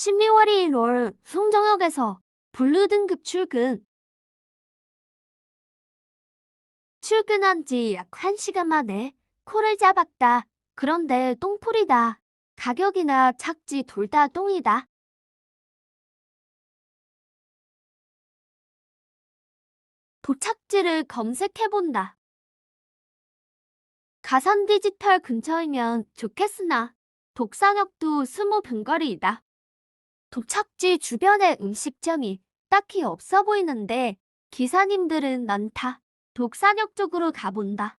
12월 1일 송정역에서 블루 등급 출근. 출근한 지 약 1시간 만에 코를 잡았다. 그런데 똥풀이다. 가격이나 착지 둘 다 똥이다. 도착지를 검색해본다. 가산 디지털 근처이면 좋겠으나 독산역도 스무 분거리이다. 도착지 주변에 음식점이 딱히 없어 보이는데 기사님들은 많다. 독산역 쪽으로 가본다.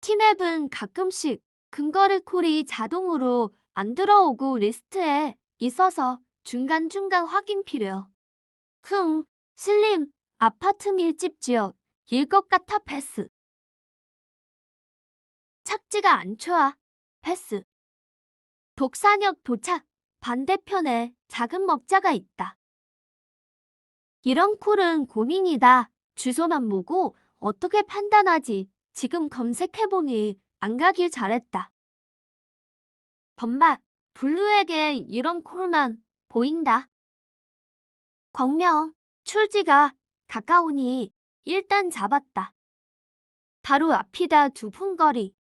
티맵은 가끔씩 근거리 콜이 자동으로 안 들어오고 리스트에 있어서 중간중간 확인 필요. 흥, 슬림, 아파트 밀집 지역, 일 것 같아 패스. 착지가 안 좋아. 패스. 독산역 도착. 반대편에 작은 먹자가 있다. 이런 콜은 고민이다. 주소만 보고 어떻게 판단하지? 지금 검색해보니 안 가길 잘했다. 범박, 블루에게 이런 콜만 보인다. 광명, 출지가 가까우니 일단 잡았다. 바로 앞이다 두 분거리.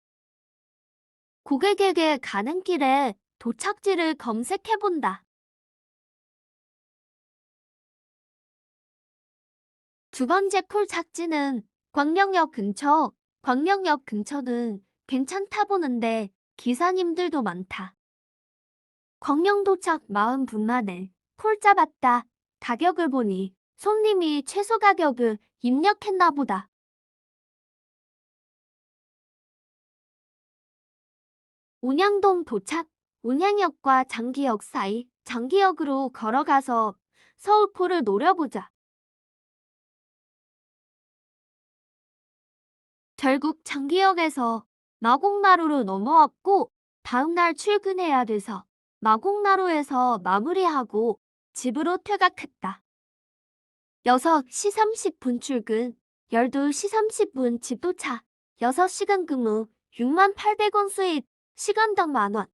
고객에게 가는 길에 도착지를 검색해본다. 두 번째 콜 착지는 광명역 근처. 광명역 근처는 괜찮다 보는데 기사님들도 많다. 광명 도착 40분 만에 콜 잡았다. 가격을 보니 손님이 최소 가격을 입력했나 보다. 운양동 도착. 운양역과 장기역 사이 장기역으로 걸어가서 서울포를 노려보자. 결국 장기역에서 마곡나루로 넘어왔고 다음날 출근해야 돼서 마곡나루에서 마무리하고 집으로 퇴각했다. 6시 30분 출근, 12시 30분 집 도착, 6시간 근무, 6만 800원 수입, 시간당 만원.